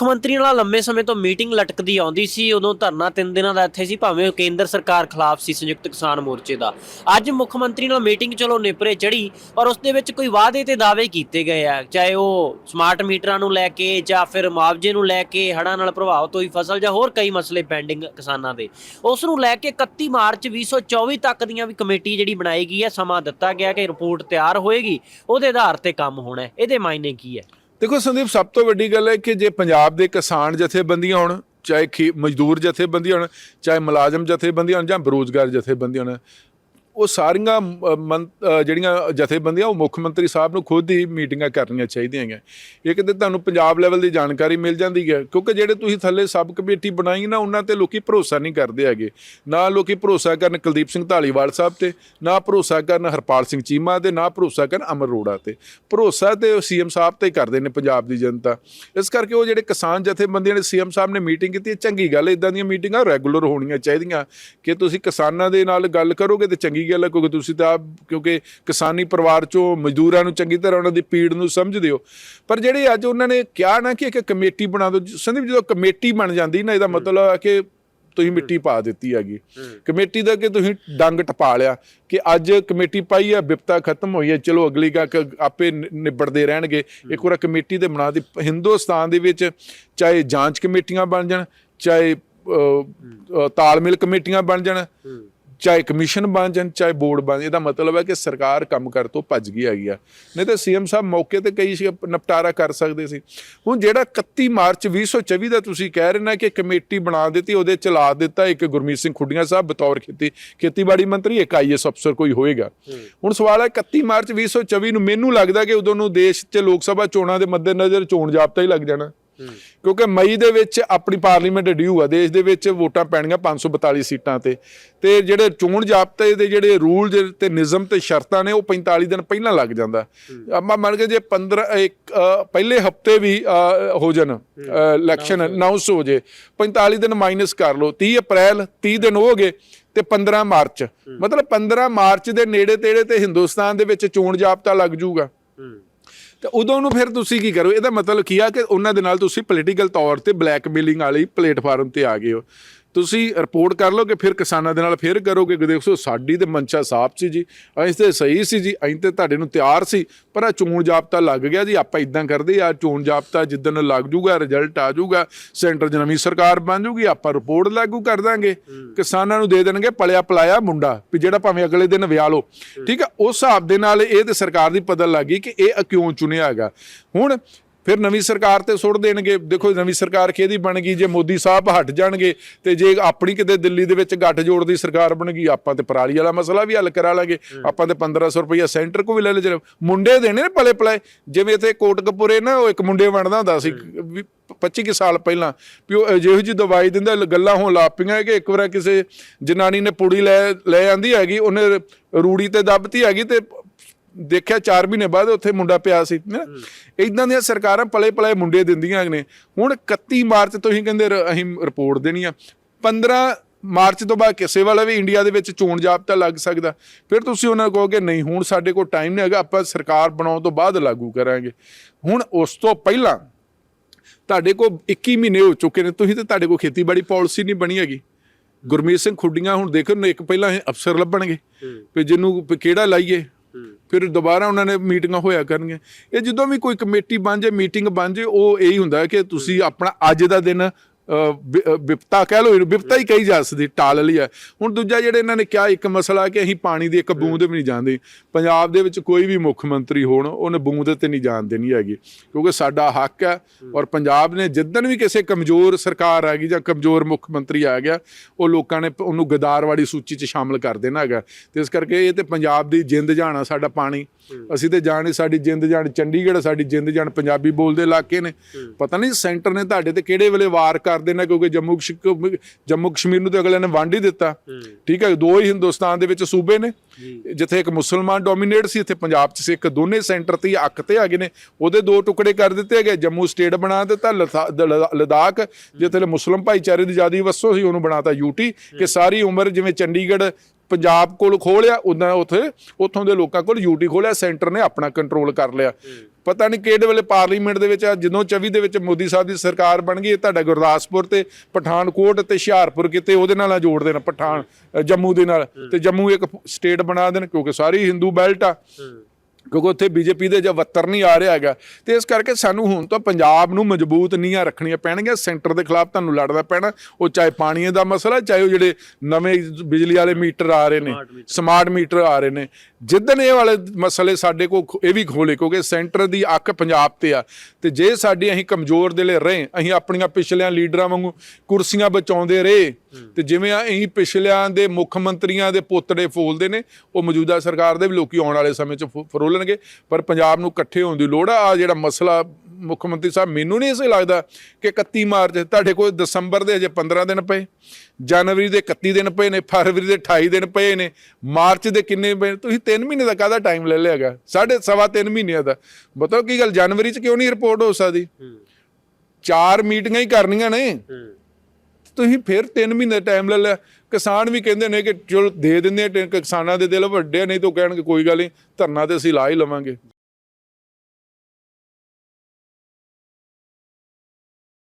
ਮੁੱਖ ਮੰਤਰੀ ਨਾਲ ਲੰਮੇ ਸਮੇਂ ਤੋਂ ਮੀਟਿੰਗ ਲਟਕਦੀ ਆਉਂਦੀ ਸੀ, ਉਦੋਂ ਧਰਨਾ ਤਿੰਨ ਦਿਨਾਂ ਦਾ ਇੱਥੇ ਸੀ, ਭਾਵੇਂ ਉਹ ਕੇਂਦਰ ਸਰਕਾਰ ਖਿਲਾਫ ਸੀ ਸੰਯੁਕਤ ਕਿਸਾਨ ਮੋਰਚੇ ਦਾ। ਅੱਜ ਮੁੱਖ ਮੰਤਰੀ ਨਾਲ ਮੀਟਿੰਗ ਚਲੋ ਨੇਪਰੇ ਚੜੀ ਪਰ ਉਸ ਦੇ ਵਿੱਚ ਕੋਈ ਵਾਅਦੇ ਤੇ ਦਾਅਵੇ ਕੀਤੇ ਗਏ ਆ, ਚਾਹੇ ਉਹ ਸਮਾਰਟ ਮੀਟਰਾਂ ਨੂੰ ਲੈ ਕੇ ਜਾਂ ਫਿਰ ਮੁਆਵਜ਼ੇ ਨੂੰ ਲੈ ਕੇ ਹੜ੍ਹਾਂ ਨਾਲ ਪ੍ਰਭਾਵਿਤ ਹੋਈ ਫਸਲ ਜਾਂ ਹੋਰ ਕਈ ਮਸਲੇ ਪੈਂਡਿੰਗ ਕਿਸਾਨਾਂ ਦੇ। ਉਸ ਨੂੰ ਲੈ ਕੇ 31 ਮਾਰਚ 2024 ਤੱਕ ਦੀਆਂ ਵੀ ਕਮੇਟੀ ਜਿਹੜੀ ਬਣਾਈ ਗਈ ਹੈ, ਸਮਾਂ ਦਿੱਤਾ ਗਿਆ ਕਿ ਰਿਪੋਰਟ ਤਿਆਰ ਹੋਏਗੀ, ਉਹਦੇ ਆਧਾਰ ਤੇ ਕੰਮ ਹੋਣਾ ਇਹਦੇ ਮਾਇਨੇ ਕੀ ਹੈ? ਦੇਖੋ ਸੰਦੀਪ, ਸਭ ਤੋਂ ਵੱਡੀ ਗੱਲ ਹੈ ਕਿ ਜੇ ਪੰਜਾਬ ਦੇ ਕਿਸਾਨ ਜਥੇਬੰਦੀਆਂ ਹੋਣ, ਚਾਹੇ ਖੇ- ਮਜ਼ਦੂਰ ਜਥੇਬੰਦੀਆਂ ਹੋਣ, ਚਾਹੇ ਮੁਲਾਜ਼ਮ ਜਥੇਬੰਦੀਆਂ ਹੋਣ ਜਾਂ ਬੇਰੁਜ਼ਗਾਰ ਜਥੇਬੰਦੀਆਂ ਹੋਣ ਉਹ ਸਾਰੀਆਂ ਅ, ਮੰ- ਜਿਹੜੀਆਂ ਜਥੇਬੰਦੀਆਂ ਉਹ ਮੁੱਖ ਮੰਤਰੀ ਸਾਹਿਬ ਨੂੰ ਖੁਦ ਹੀ ਮੀਟਿੰਗਾਂ ਕਰਨੀਆਂ ਚਾਹੀਦੀਆਂ ਹੈਗੀਆਂ। ਇੱਕ ਤੇ ਤੁਹਾਨੂੰ ਪੰਜਾਬ ਲੈਵਲ ਦੀ ਜਾਣਕਾਰੀ ਮਿਲ ਜਾਂਦੀ ਹੈ ਕਿਉਂਕਿ ਜਿਹੜੇ ਤੁਸੀਂ ਥੱਲੇ ਸਬ ਕਮੇਟੀ ਬਣਾਈ ਨਾ ਉਹਨਾਂ ਤੇ ਲੋਕੀ ਭਰੋਸਾ ਨਹੀਂ ਕਰਦੇ ਹੈਗੇ। ਨਾ ਲੋਕੀ ਭਰੋਸਾ ਕਰਨ ਕੁਲਦੀਪ ਸਿੰਘ ਢਾਲੀਵਾਲ ਸਾਹਿਬ ਤੇ ਨਾ ਭਰੋਸਾ ਕਰਨ ਹਰਪਾਲ ਸਿੰਘ ਚੀਮਾ ਤੇ ਨਾ ਭਰੋਸਾ ਕਰਨ ਅਮਰ ਅਰੋੜਾ ਤੇ। ਭਰੋਸਾ ਤੇ ਸੀਐਮ ਸਾਹਿਬ ਤੇ ਹੀ ਕਰਦੇ ਨੇ ਪੰਜਾਬ ਦੀ ਜਨਤਾ। ਇਸ ਕਰਕੇ ਉਹ ਜਿਹੜੇ ਕਿਸਾਨ ਜਥੇਬੰਦੀਆਂ ਨੇ ਸੀਐਮ ਸਾਹਿਬ ਨੇ ਮੀਟਿੰਗ ਕੀਤੀ ਚੰਗੀ ਗੱਲ ਇਦਾਂ ਦੀਆਂ ਮੀਟਿੰਗਾਂ ਰੈਗੂਲਰ ਹੋਣੀਆਂ ਚਾਹੀਦੀਆਂ। ਕਿ ਤੁਸੀਂ ਕਿਸਾਨਾਂ ਦੇ ਨਾਲ ਗੱਲ ਕਰੋਗੇ ਤੇ ਚੰਗੀ ਗੱਲ ਹੈ ਕਿਉਂਕਿ ਤੁਸੀਂ ਤਾਂ ਆਪ ਕਿਉਂਕਿ ਕਿਸਾਨੀ ਪਰਿਵਾਰ ਚੋਂ ਮਜ਼ਦੂਰਾਂ ਨੂੰ ਚੰਗੀ ਤਰ੍ਹਾਂ ਉਹਨਾਂ ਦੀ ਪੀੜ ਨੂੰ ਸਮਝਦੇ ਹੋ। ਪਰ ਜਿਹੜੇ ਅੱਜ ਉਹਨਾਂ ਨੇ ਕਿਹਾ ਨਾ ਕਿ ਇੱਕ ਕਮੇਟੀ ਬਣਾ ਦਿਓ ਸੰਦੀਪ ਜਦੋਂ ਕਮੇਟੀ ਬਣ ਜਾਂਦੀ ਨਾ ਇਹਦਾ ਮਤਲਬ ਹੈ ਕਿ ਤੁਸੀਂ ਮਿੱਟੀ ਪਾ ਦਿੱਤੀ ਹੈਗੀ। ਕਮੇਟੀ ਦਾ ਕਿ ਤੁਸੀਂ ਡੰਗ ਟਪਾ ਲਿਆ ਕਿ ਅੱਜ ਕਮੇਟੀ ਪਾਈ ਆ ਬਿਪਤਾ ਖਤਮ ਹੋਈ ਹੈ ਚਲੋ ਅਗਲੀ ਗਾ ਆਪੇ ਨਿਬੜਦੇ ਰਹਿਣਗੇ। ਇੱਕ ਵਾਰ ਕਮੇਟੀ ਤੇ ਬਣਾ ਦੀ ਹਿੰਦੁਸਤਾਨ ਦੇ ਵਿੱਚ ਚਾਹੇ ਜਾਂਚ ਕਮੇਟੀਆਂ ਬਣ ਜਾਣ ਚਾਹੇ ਤਾਲਮੇਲ ਕਮੇਟੀਆਂ ਬਣ ਜਾਣ। ਚਾਹੇ ਕਮਿਸ਼ਨ ਬਣ ਜਾਣ ਚਾਹੇ ਬੋਰਡ ਬਣ ਇਹਦਾ ਮਤਲਬ ਹੈ ਕਿ ਸਰਕਾਰ ਕੰਮ ਕਰ ਤੋਂ ਭੱਜ ਗਈ ਹੈਗੀ ਆ। ਨਹੀਂ ਤਾਂ ਸੀਐਮ ਸਾਹਿਬ ਮੌਕੇ ਤੇ ਕਈ ਸੀ ਨਿਪਟਾਰਾ ਕਰ ਸਕਦੇ ਸੀ। ਹੁਣ ਜਿਹੜਾ 31 ਮਾਰਚ 2024 ਦਾ ਤੁਸੀਂ ਕਹਿ ਰਹੇ ਨਾ ਕਿ ਕਮੇਟੀ ਬਣਾ ਦਿੱਤੀ ਉਹਦੇ ਚਲਾ ਦਿੱਤਾ ਇੱਕ ਗੁਰਮੀਤ ਸਿੰਘ ਖੁੱਡੀਆਂ ਸਾਹਿਬ ਬਤੌਰ ਖੇਤੀ ਖੇਤੀਬਾੜੀ ਮੰਤਰੀ ਇੱਕ ਆਈਐਸ ਅਫਸਰ ਕੋਈ ਹੋਏਗਾ। ਹੁਣ ਸਵਾਲ ਹੈ 31 ਮਾਰਚ 2024 ਨੂੰ ਮੈਨੂੰ ਲੱਗਦਾ ਕਿ ਉਦੋਂ ਨੂੰ ਦੇਸ਼ 'ਚ ਲੋਕ ਸਭਾ ਚੋਣਾਂ ਦੇ ਮੱਦੇਨਜ਼ਰ ਚੋਣ ਜਾਬਤਾ ਹੀ ਲੱਗ ਜਾਣਾ। ਕਿਉਂਕਿ ਮਈ ਦੇ ਵਿੱਚ ਆਪਣੀ ਪਾਰਲੀਮੈਂਟ ਡਿਊ ਆ ਦੇਸ਼ ਦੇ ਵਿੱਚ ਵੋਟਾਂ ਪੈਣੀਆਂ 542 ਸੀਟਾਂ ਤੇ। ਤੇ ਜਿਹੜੇ ਚੋਣ ਜਾਬਤੇ ਦੇ ਜਿਹੜੇ ਰੂਲ ਤੇ ਨਿਯਮ ਤੇ ਸ਼ਰਤਾਂ ਨੇ ਉਹ 45 ਦਿਨ ਪਹਿਲਾਂ ਲੱਗ ਜਾਂਦਾ। ਆਪਾਂ ਮੰਨ ਕੇ ਜੇ 15 ਇੱਕ, ਪਹਿਲੇ ਹਫ਼ਤੇ ਵੀ ਹੋ ਜਾਣ ਇਲੈਕਸ਼ਨ ਅਨਾਉਂਸ ਹੋ ਜੇ 45 ਦਿਨ ਮਾਈਨਸ ਕਰ ਲਓ 30 ਅਪ੍ਰੈਲ 30 ਦਿਨ ਹੋ ਗਏ ਤੇ 15 ਮਾਰਚ। ਮਤਲਬ 15 ਮਾਰਚ ਦੇ ਨੇੜੇ ਤੇੜੇ ਤੇ ਹਿੰਦੁਸਤਾਨ ਦੇ ਵਿੱਚ ਚੋਣ ਜਾਬਤਾ ਲੱਗ ਜਾਊਗਾ ਤੇ ਉਦੋਂ ਨੂੰ ਫਿਰ ਤੁਸੀਂ ਕੀ ਕਰੋ? ਇਹਦਾ ਮਤਲਬ ਕੀ ਆ ਕਿ ਉਹਨਾਂ ਦੇ ਨਾਲ ਤੁਸੀਂ ਪੋਲੀਟੀਕਲ ਤੌਰ ਤੇ ਬਲੈਕਮੇਲਿੰਗ ਵਾਲੀ ਪਲੇਟਫਾਰਮ ਤੇ ਆ ਗਏ ਹੋ। ਤੁਸੀਂ ਰਿਪੋਰਟ ਕਰ ਲਓਗੇ ਫਿਰ ਕਿਸਾਨਾਂ ਦੇ ਨਾਲ ਫਿਰ ਕਰੋਗੇ। ਕਿ ਦੇਖੋ ਸਾਡੀ ਤੇ ਮਨਸ਼ਾ ਸਾਫ਼ ਸੀ ਜੀ। ਅਸੀਂ ਤੇ ਸਹੀ ਸੀ ਜੀ। ਅਸੀਂ ਤੇ ਤੁਹਾਡੇ ਨੂੰ ਤਿਆਰ ਸੀ। ਪਰ ਆ ਚੋਣ ਜਾਬਤਾ ਲੱਗ ਗਿਆ ਜੀ। ਆਪਾਂ ਇਦਾਂ ਕਰਦੇ ਆ ਚੋਣ ਜਾਬਤਾ ਜਿੱਦਣ ਲੱਗ ਜੂਗਾ ਰਿਜ਼ਲਟ ਆ ਜੂਗਾ ਸੈਂਟਰ 'ਚ ਨਵੀਂ ਸਰਕਾਰ ਬਣ ਜੂਗੀ ਆਪਾਂ ਰਿਪੋਰਟ ਲਾਗੂ ਕਰ ਦਾਂਗੇ। ਕਿਸਾਨਾਂ ਨੂੰ ਦੇ ਦੇਣਗੇ ਪਲਿਆ ਪਲਾਇਆ ਮੁੰਡਾ ਵੀ ਜਿਹੜਾ ਭਾਵੇਂ ਅਗਲੇ ਦਿਨ ਵਿਆਹ ਲਓ ਠੀਕ ਆ? ਉਸ ਹਿਸਾਬ ਦੇ ਨਾਲ ਇਹ ਤੇ ਸਰਕਾਰ ਦੀ ਪਤਾ ਲੱਗੀ ਕਿ ਇਹ ਕਿਉਂ ਚੁਣਿਆ ਹੈਗਾ। ਹੁਣ ਫਿਰ ਨਵੀਂ ਸਰਕਾਰ ਤੇ ਸੁੱਟ ਦੇਣਗੇ। ਦੇਖੋ ਨਵੀਂ ਸਰਕਾਰ ਕਿਹਦੀ ਬਣ ਗਈ ਜੇ ਮੋਦੀ ਸਾਹਿਬ ਹਟ ਜਾਣਗੇ ਤੇ ਜੇ ਆਪਣੀ ਕਿਤੇ ਦਿੱਲੀ ਦੇ ਵਿੱਚ ਗੱਠ ਜੋੜ ਦੀ ਸਰਕਾਰ ਬਣ ਗਈ ਆਪਾਂ ਤੇ ਪਰਾਲੀ ਵਾਲਾ ਮਸਲਾ ਵੀ ਹੱਲ ਕਰਾ ਲਾਂਗੇ। ਆਪਾਂ ਤੇ 1500 ਰੁਪਈਆ ਸੈਂਟਰ ਕੋ ਵੀ ਲੈ ਲੈ ਚਲੋ। ਮੁੰਡੇ ਦੇਣੇ ਨੇ ਪਲੇ ਪਲੇ ਜਿਵੇਂ ਇੱਥੇ ਕੋਟਕਪੁਰੇ ਨਾ ਉਹ ਇੱਕ ਮੁੰਡੇ ਵੰਡਦਾ ਹੁੰਦਾ ਸੀ ਵੀ 25 ਕੁ ਸਾਲ ਪਹਿਲਾਂ ਵੀ ਉਹ ਜਿਹੋ ਜੀ ਦਵਾਈ ਦਿੰਦਾ ਗੱਲਾਂ ਹੋਣ ਲੱਗ ਪਈਆਂ ਕਿ ਇੱਕ ਵਾਰ ਕਿਸੇ ਜਨਾਨੀ ਨੇ ਪੁੜੀ ਲੈ ਲੈ ਆਂਦੀ ਹੈਗੀ ਉਹਨੇ ਰੂੜੀ ਤੇ ਦੱਬਤੀ ਹੈਗੀ ਤੇ ਦੇਖਿਆ 4 ਮਹੀਨੇ ਬਾਅਦ ਉੱਥੇ ਮੁੰਡਾ ਪਿਆ ਸੀ ਇਦਾਂ ਦੀਆਂ ਸਰਕਾਰਾਂ ਪਲੇ ਪਲੇ ਮੁੰਡੇ ਦਿੰਦੀਆਂ ਨੇ। ਹੁਣ 31 ਮਾਰਚ ਤੁਸੀਂ ਕਹਿੰਦੇ ਰ- ਅਸੀਂ ਰਿਪੋਰਟ ਦੇਣੀ ਆ। 15 ਮਾਰਚ ਤੋਂ ਬਾਅਦ ਕਿਸੇ ਵਾਲਾ ਵੀ ਇੰਡੀਆ ਦੇ ਵਿੱਚ ਚੋਣ ਜਾਬਤਾ ਲੱਗ ਸਕਦਾ। ਫਿਰ ਤੁਸੀਂ ਉਹਨਾਂ ਨੂੰ ਕਹੋਗੇ ਨਹੀਂ ਹੁਣ ਸਾਡੇ ਕੋਲ ਟਾਈਮ ਨਹੀਂ ਹੈਗਾ ਆਪਾਂ ਸਰਕਾਰ ਬਣਾਉਣ ਤੋਂ ਬਾਅਦ ਲਾਗੂ ਕਰਾਂਗੇ। ਹੁਣ ਉਸ ਤੋਂ ਪਹਿਲਾਂ ਤੁਹਾਡੇ ਕੋਲ 21 ਮਹੀਨੇ ਹੋ ਚੁੱਕੇ ਨੇ ਤੁਸੀਂ ਤੇ ਤੁਹਾਡੇ ਕੋਲ ਖੇਤੀਬਾੜੀ ਪਾਲਿਸੀ ਨਹੀਂ ਬਣੀ ਹੈਗੀ। ਗੁਰਮੀਤ ਸਿੰਘ ਖੁੱਡੀਆਂ ਹੁਣ ਦੇਖੋ ਇੱਕ ਪਹਿਲਾਂ ਅਫਸਰ ਲੱਭਣਗੇ। ਵੀ ਜਿਹਨੂੰ ਕਿਹੜਾ ਲਾਈਏ? ਫਿਰ ਦੁਬਾਰਾ ਉਹਨਾਂ ਨੇ ਮੀਟਿੰਗਾਂ ਹੋਇਆ ਕਰਨਗੀਆਂ। ਇਹ ਜਦੋਂ ਵੀ ਕੋਈ ਕਮੇਟੀ ਬਣ ਜੇ ਮੀਟਿੰਗ ਬਣ ਜੇ ਉਹ ਇਹੀ ਹੁੰਦਾ ਕਿ ਤੁਸੀਂ ਆਪਣਾ ਅੱਜ ਦਾ ਦਿਨ ਵਿਪਤਾ ਕਹਿ ਲਓ ਇਹਨੂੰ ਵਿਪਤਾ ਹੀ ਕਹੀ ਜਾ ਸਕਦੀ ਟਾਲ ਲਈ ਹੈ। ਹੁਣ ਦੂਜਾ ਜਿਹੜੇ ਇਹਨਾਂ ਨੇ ਕਿਹਾ ਇੱਕ ਮਸਲਾ ਕਿ ਅਸੀਂ ਪਾਣੀ ਦੀ ਇੱਕ ਬੂੰਦ ਵੀ ਨਹੀਂ ਜਾਣਦੇ। ਪੰਜਾਬ ਦੇ ਵਿੱਚ ਕੋਈ ਵੀ ਮੁੱਖ ਮੰਤਰੀ ਹੋਣ ਉਹਨੇ ਬੂੰਦ ਤੇ ਨਹੀਂ ਜਾਣ ਦੇਣੀ ਹੈਗੀ ਕਿਉਂਕਿ ਸਾਡਾ ਹੱਕ ਹੈ। ਔਰ ਪੰਜਾਬ ਨੇ ਜਿੱਦਣ ਵੀ ਕਿਸੇ ਕਮਜ਼ੋਰ ਸਰਕਾਰ ਆ ਗਈ ਜਾਂ ਕਮਜ਼ੋਰ ਮੁੱਖ ਮੰਤਰੀ ਆ ਗਿਆ ਉਹ ਲੋਕਾਂ ਨੇ ਉਹਨੂੰ ਗਦਾਰਵਾੜੀ ਸੂਚੀ 'ਚ ਸ਼ਾਮਲ ਕਰ ਦੇਣਾ ਹੈਗਾ। ਤੇ ਇਸ ਕਰਕੇ ਇਹ ਤੇ ਪੰਜਾਬ ਦੀ ਜਿੰਦ ਜਾਣਾ ਸਾਡਾ ਪਾਣੀ। ਅਸੀਂ ਤੇ ਜਾਣੇ ਸਾਡੀ ਜਿੰਦ ਜਾਨ ਚੰਡੀਗੜ੍ਹ ਸਾਡੀ ਜਿੰਦ ਜਾਨ ਪੰਜਾਬੀ ਬੋਲਦੇ ਇਲਾਕੇ ਨੇ। ਪਤਾ ਨਹੀਂ ਸੈਂਟਰ ਨੇ ਤੁਹਾਡੇ ਤੇ ਕਿਹੜੇ ਵੇਲੇ ਵਾਰ ਕਰ ਦੇਣਾ ਕਿਉਂਕਿ ਜੰਮੂ ਕਸ਼ਮੀਰ ਜੰਮੂ ਕਸ਼ਮੀਰ ਨੂੰ ਤੇ ਅਗਲੇ ਨੇ ਵੰਡ ਹੀ ਦਿੱਤਾ। ਠੀਕ ਹੈ ਦੋ ਹੀ ਹਿੰਦੁਸਤਾਨ ਦੇ ਵਿੱਚ ਸੂਬੇ ਨੇ। ਜਿੱਥੇ ਇੱਕ ਮੁਸਲਮਾਨ ਡੋਮੀਨੇਟ ਸੀ ਇੱਥੇ ਪੰਜਾਬ 'ਚ ਸਿੱਖ ਦੋਨੇ ਸੈਂਟਰ ਤੇ ਅੱਕ ਤੇ ਹੈਗੇ ਨੇ। ਉਹਦੇ ਦੋ ਟੁਕੜੇ ਕਰ ਦਿੱਤੇ ਗਏ। ਜੰਮੂ ਸਟੇਟ ਬਣਾ ਦਿੱਤਾ ਲਦਾਖ ਜਿੱਥੇ ਮੁਸਲਮ ਭਾਈਚਾਰੇ ਦੀ ਜ਼ਿਆਦਾ ਵਸੋਂ ਸੀ ਉਹਨੂੰ ਬਣਾਤਾ ਯੂਟੀ ਕਿ ਸਾਰੀ ਉਮਰ ਜਿਵੇਂ ਚੰਡੀਗੜ੍ਹ ਪੰਜਾਬ ਕੋਲ ਖੋਲਿਆ ਉਦਾਂ ਉੱਥੇ ਉੱਥੋਂ ਦੇ ਲੋਕਾਂ ਕੋਲ ਯੂਟੀ ਖੋਲਿਆ ਸੈਂਟਰ ਨੇ ਆਪਣਾ ਕੰਟਰੋਲ ਕਰ ਲਿਆ। ਪਤਾ ਨਹੀਂ ਕਿਹੜੇ ਵੇਲੇ ਪਾਰਲੀਮੈਂਟ ਦੇ ਵਿੱਚ ਜਦੋਂ 24 ਦੇ ਵਿੱਚ ਮੋਦੀ ਸਾਹਿਬ ਦੀ ਸਰਕਾਰ ਬਣ ਗਈ ਤੁਹਾਡਾ ਗੁਰਦਾਸਪੁਰ ਤੇ ਪਠਾਨਕੋਟ ਤੇ ਹੁਸ਼ਿਆਰਪੁਰ ਕਿਤੇ ਉਹਦੇ ਨਾਲ ਜੋੜ ਦੇਣ ਪਠਾਨ ਜੰਮੂ ਦੇ ਨਾਲ। ਤੇ ਜੰਮੂ ਇੱਕ ਸਟੇਟ ਬਣਾ ਦੇਣ ਕਿਉਂਕਿ ਸਾਰੀ ਹਿੰਦੂ ਬੈਲਟ ਆ। ਕਿਉਂਕਿ ਉੱਥੇ ਬੀਜੇਪੀ ਦੇ ਜਵੱਤਰ ਨਹੀਂ ਆ ਰਿਹਾ ਹੈਗਾ। ਤੇ ਇਸ ਕਰਕੇ ਸਾਨੂੰ ਹੁਣ ਤਾਂ ਪੰਜਾਬ ਨੂੰ ਮਜ਼ਬੂਤ ਨੀਹਾਂ ਰੱਖਣੀਆਂ ਪੈਣਗੀਆਂ। ਸੈਂਟਰ ਦੇ ਖਿਲਾਫ ਤੁਹਾਨੂੰ ਲੜਨਾ ਪੈਣਾ। ਉਹ ਚਾਹੇ ਪਾਣੀ ਦਾ ਮਸਲਾ ਚਾਹੇ ਉਹ ਜਿਹੜੇ ਨਵੇਂ ਬਿਜਲੀ ਵਾਲੇ ਮੀਟਰ ਆ ਰਹੇ ਨੇ ਸਮਾਰਟ ਮੀਟਰ ਆ ਰਹੇ ਨੇ। ਜਿੱਦਣ ਇਹ ਵਾਲੇ ਮਸਲੇ ਸਾਡੇ ਕੋਲ ਖੋ- ਇਹ ਵੀ ਖੋਲੇ ਕਿਉਂਕਿ ਸੈਂਟਰ ਦੀ ਅੱਖ ਪੰਜਾਬ ਤੇ ਆ। ਤੇ ਜੇ ਸਾਡੀ ਅਸੀਂ ਕਮਜ਼ੋਰ ਦਿਲੇ ਰਹੇ ਅਸੀਂ ਆਪਣੀਆਂ ਪਿਛਲਿਆਂ ਲੀਡਰਾਂ ਵਾਂਗੂ ਕੁਰਸੀਆਂ ਬਚਾਉਂਦੇ ਰਹੇ ਤੇ ਜਿਵੇਂ ਅਸੀਂ ਪਿਛਲਿਆਂ ਦੇ ਮੁੱਖ ਮੰਤਰੀਆਂ ਦੇ ਪੋਤੜੇ ਫੋਲਦੇ ਨੇ ਉਹ ਮੌਜੂਦਾ ਸਰਕਾਰ ਦੇ ਵੀ ਲੋਕੀ ਆਉਣ ਵਾਲੇ ਸਮੇਂ 'ਚ ਫ- ਫਰੋਲਣਗੇ ਪਰ ਪੰਜਾਬ ਨੂੰ ਇਕੱਠੇ ਹੋਣ ਦੀ ਲੋੜ ਆ। ਆ ਜਿਹੜਾ ਮਸਲਾ ਮੁੱਖ ਮੰਤਰੀ ਸਾਹਿਬ ਮੈਨੂੰ ਨਹੀਂ ਇਸੇ ਲੱਗਦਾ ਕਿ 31 ਮਾਰਚ ਤੁਹਾਡੇ ਕੋਲ ਦਸੰਬਰ ਦੇ ਅਜੇ 15 ਦਿਨ ਪਏ ਜਨਵਰੀ ਦੇ 31 ਦਿਨ ਪਏ ਨੇ ਫਰਵਰੀ ਦੇ 28 ਦਿਨ ਪਏ ਨੇ ਮਾਰਚ ਦੇ ਕਿੰਨੇ ਪਏ ਤੁਸੀਂ 3 ਮਹੀਨੇ ਦਾ ਕਾਹਦਾ ਟਾਈਮ ਲੈ ਲਿਆਗਾ ਸਾਢੇ ਸਵਾ 3 ਮਹੀਨਿਆਂ ਦਾ। ਬਤਾਓ ਕੀ ਗੱਲ ਜਨਵਰੀ 'ਚ ਕਿਉਂ ਨਹੀਂ ਰਿਪੋਰਟ ਹੋ ਸਕਦੀ? ਚਾਰ ਮੀਟਿੰਗਾਂ ਹੀ ਕਰਨੀਆਂ ਨੇ। ਤੁਸੀਂ ਫਿਰ 3 ਮਹੀਨੇ ਟਾਈਮ ਲੈ ਲਿਆ। ਕਿਸਾਨ ਵੀ ਕਹਿੰਦੇ ਨੇ ਕਿ ਚਲੋ ਦੇ ਦਿੰਦੇ ਆ ਕਿਸਾਨਾਂ ਦੇ ਦਿਲ ਵੱਡੇ ਨਹੀਂ ਤਾਂ ਕਹਿਣਗੇ ਕੋਈ ਗੱਲ ਨਹੀਂ, ਧਰਨਾ ਤੇ ਅਸੀਂ ਲਾ ਹੀ ਲਵਾਂਗੇ।